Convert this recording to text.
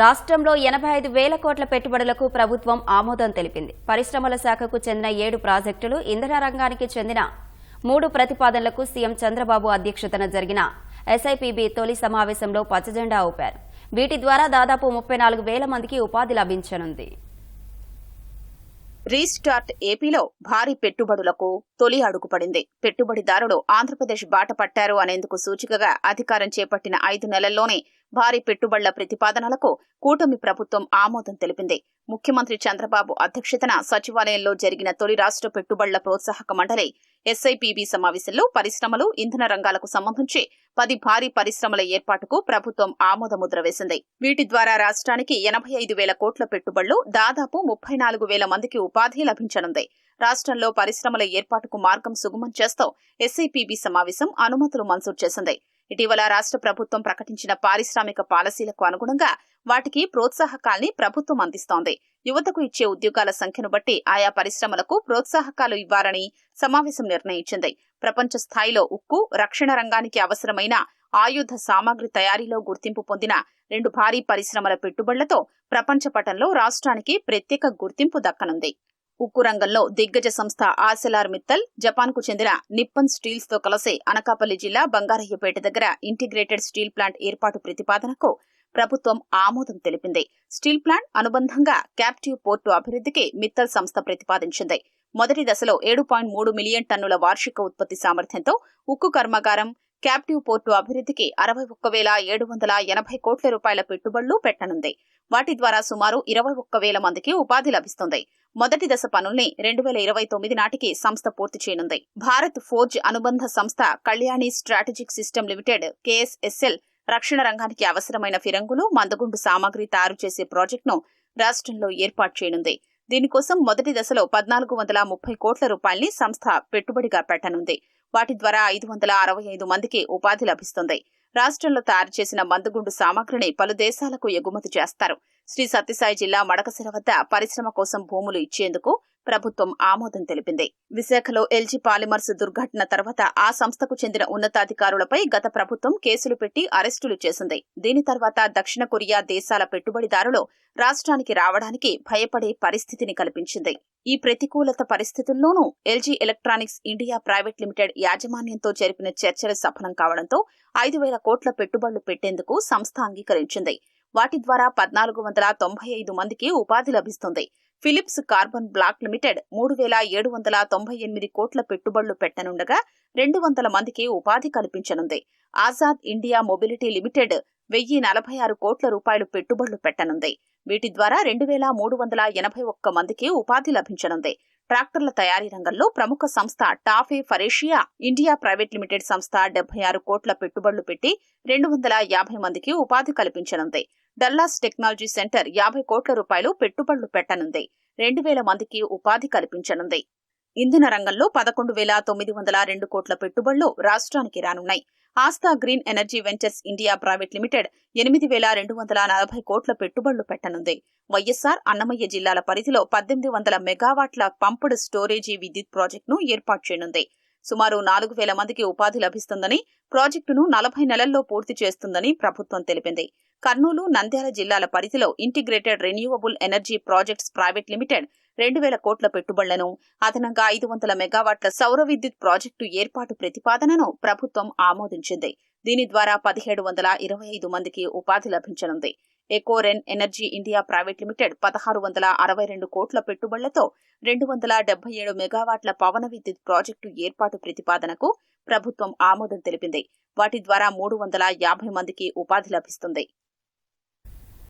రాష్ట్రంలో ఎనభై ఐదు వేల కోట్ల పెట్టుబడులకు ప్రభుత్వం ఆమోదం తెలిపింది. పరిశ్రమల శాఖకు చెందిన ఏడు ప్రాజెక్టులు ఇంధన రంగానికి చెందిన మూడు ప్రతిపాదనలకు సీఎం చంద్రబాబు అధ్యక్షతన జరిగిన ఎస్ఐపిబి తొలి సమావేశంలో పచ్చజెండా ఊపారు. వీటి ద్వారా దాదాపు ముప్పై నాలుగు వేల మందికి ఉపాధి లభించనుంది. రీస్టార్ట్ ఏపీలో భారీ పెట్టుబడులకు తొలి అడుగుపడింది. పెట్టుబడిదారులు ఆంధ్రప్రదేశ్ బాట పట్టారు అనేందుకు సూచికగా అధికారం చేపట్టిన ఐదు నెలల్లోనే భారీ పెట్టుబడుల ప్రతిపాదనలకు కూటమి ప్రభుత్వం ఆమోదం తెలిపింది. ముఖ్యమంత్రి చంద్రబాబు అధ్యక్షతన సచివాలయంలో జరిగిన తొలి రాష్ట్ర పెట్టుబడుల ప్రోత్సాహక మండలి ఎస్ఐపిబి సమావేశంలో పరిశ్రమలు ఇంధన రంగాలకు సంబంధించి పది భారీ పరిశ్రమల ఏర్పాటుకు ప్రభుత్వం ఆమోదముద్ర వేసింది. వీటి ద్వారా రాష్ట్రానికి ఎనభై ఐదు వేల కోట్ల పెట్టుబడులు దాదాపు ముప్పై నాలుగు వేల మందికి ఉపాధి లభించనుంది. రాష్ట్రంలో పరిశ్రమల ఏర్పాటుకు మార్గం సుగమం చేస్తూ ఎస్ఐపిబి సమావేశం అనుమతులు మంజూరు చేసింది. ఇటీవల రాష్ట్ర ప్రభుత్వం ప్రకటించిన పారిశ్రామిక పాలసీలకు అనుగుణంగా వాటికి ప్రోత్సాహకాల్ని ప్రభుత్వం అందిస్తోంది. యువతకు ఇచ్చే ఉద్యోగాల సంఖ్యను బట్టి ఆయా పరిశ్రమలకు ప్రోత్సాహకాలు ఇవ్వాలని సమావేశం నిర్ణయించింది. ప్రపంచ స్థాయిలో ఉక్కు రక్షణ రంగానికి అవసరమైన ఆయుధ సామాగ్రి తయారీలో గుర్తింపు పొందిన రెండు భారీ పరిశ్రమల పెట్టుబడులతో ప్రపంచ పటంలో రాష్ట్రానికి ప్రత్యేక గుర్తింపు దక్కనుంది. ఉక్కు రంగంలో దిగ్గజ సంస్థ ఆర్సెలార్ మిత్తల్ జపాన్కు చెందిన నిప్పన్ స్టీల్స్తో కలిసి అనకాపల్లి జిల్లా బంగారయ్యపేట దగ్గర ఇంటిగ్రేటెడ్ స్టీల్ ప్లాంట్ ఏర్పాటు ప్రతిపాదనకు ప్రభుత్వం ఆమోదం తెలిపింది. స్టీల్ ప్లాంట్ అనుబంధంగా క్యాప్టివ్ పోర్టు అభివృద్ధికి మిత్తల్ సంస్థ ప్రతిపాదించింది. మొదటి దశలో ఏడు పాయింట్ మూడు మిలియన్ టన్నుల వార్షిక ఉత్పత్తి సామర్థ్యంతో ఉక్కు కర్మాగారం క్యాప్టివ్ పోర్టు అభివృద్ధికి అరవై ఒక్క వేల ఏడు వందల ఎనభై కోట్ల రూపాయల పెట్టుబడులు పెట్టనుంది. వాటి ద్వారా సుమారు ఇరవై ఒక్క వేల మందికి ఉపాధి లభిస్తుంది. మొదటి దశ పనుల్ని రెండు వేల ఇరవై తొమ్మిది నాటికి సంస్థ పూర్తి చేయనుంది. భారత్ ఫోర్జ్ అనుబంధ సంస్థ Kalyani strategic system limited KSSL రక్షణ రంగానికి అవసరమైన ఫిరంగులు మందుగుండు సామాగ్రి తయారు చేసే ప్రాజెక్టును రాష్ట్రంలో ఏర్పాటు చేయనుంది. దీనికోసం మొదటి దశలో పద్నాలుగు వందల ముప్పై కోట్ల రూపాయల్ని సంస్థ పెట్టుబడిగా పెట్టనుంది. వాటి ద్వారా ఐదు వందల అరవై ఐదు మందికి ఉపాధి లభిస్తుంది. రాష్ట్రంలో తయారు చేసిన మందుగుండు సామాగ్రిని పలు దేశాలకు ఎగుమతి చేస్తారు. శ్రీ సత్యసాయి జిల్లా మడకశిర వద్ద పరిశ్రమ కోసం భూములు ఇచ్చేందుకు ప్రభుత్వం ఆమోదం తెలిపింది. విశాఖలో ఎల్జీ పాలిమర్స్ దుర్ఘటన తర్వాత ఆ సంస్థకు చెందిన ఉన్నతాధికారులపై గత ప్రభుత్వం కేసులు పెట్టి అరెస్టులు చేసింది. దీని తర్వాత దక్షిణ కొరియా దేశాల పెట్టుబడిదారులు రాష్ట్రానికి రావడానికి భయపడే పరిస్థితిని కల్పించింది. ఈ ప్రతికూలత పరిస్థితుల్లోనూ LG electronics India private limited యాజమాన్యంతో జరిపిన చర్చలు సఫలం కావడంతో ఐదు వేల కోట్ల పెట్టుబడులు పెట్టేందుకు సంస్థ అంగీకరించింది. వాటి ద్వారా పద్నాలుగు వందల తొంభై ఐదు మందికి ఉపాధి లభిస్తుంది. ఫిలిప్స్ కార్బన్ బ్లాక్ లిమిటెడ్ మూడు వేల ఏడు వందల తొంభై ఎనిమిది కోట్ల పెట్టుబడులు పెట్టనుండగా రెండు వందల మందికి ఉపాధి కల్పించనుంది. ఆజాద్ ఇండియా మొబిలిటీ లిమిటెడ్ వెయ్యి నలభై ఆరు కోట్ల రూపాయలు పెట్టుబడులు పెట్టనుంది. వీటి ద్వారా రెండు వేల మూడు వందల ఎనభై ఒక్క మందికి ఉపాధి లభించనుంది. ట్రాక్టర్ల తయారీ రంగంలో ప్రముఖ సంస్థ టాఫే ఫరేషియా ఇండియా ప్రైవేట్ లిమిటెడ్ సంస్థ డెబ్బై ఆరు కోట్ల పెట్టుబడులు పెట్టి రెండు వందల యాభై మందికి ఉపాధి కల్పించనుంది. డల్లాస్ టెక్నాలజీ సెంటర్ యాభై కోట్ల రూపాయలు పెట్టుబడులు పెట్టనుంది. రెండు వేల మందికి ఉపాధి కల్పించనుంది. ఇంధన రంగంలో పదకొండు వేల తొమ్మిది వందల రెండు కోట్ల పెట్టుబడులు రాష్ట్రానికి రానున్నాయి. Aastha green energy ventures India private limited ఎనిమిది వేల రెండు వందల నలభై కోట్ల పెట్టుబడులు పెట్టనుంది. వైఎస్సార్ అన్నమయ్య జిల్లాల పరిధిలో పద్దెనిమిది వందల మెగావాట్ల పంపుడ్ స్టోరేజీ విద్యుత్ ప్రాజెక్టును ఏర్పాటు చేయనుంది. సుమారు నాలుగు వేల మందికి ఉపాధి లభిస్తుందని ప్రాజెక్టును నలభై నెలల్లో పూర్తి చేస్తుందని ప్రభుత్వం తెలిపింది. కర్నూలు నంద్యాల జిల్లాల పరిధిలో integrated renewable energy projects private limited రెండు వేల కోట్ల పెట్టుబడులను అదనంగా ఐదు వందల మెగావాట్ల సౌర విద్యుత్ ప్రాజెక్టు ఏర్పాటు ప్రతిపాదనను ప్రభుత్వం ఆమోదించింది. దీని ద్వారా పదిహేడు వందల ఇరవై ఐదు మందికి ఉపాధి లభించనుంది. Ecoren energy India private limited పదహారు వందల అరవై రెండు కోట్ల పెట్టుబడులతో రెండు వందల డెబ్బై ఏడు మెగావాట్ల పవన విద్యుత్ ప్రాజెక్టు ఏర్పాటు ప్రతిపాదనకు ప్రభుత్వం ఆమోదం తెలిపింది. వాటి ద్వారా మూడు వందల యాభై మందికి ఉపాధి లభిస్తుంది.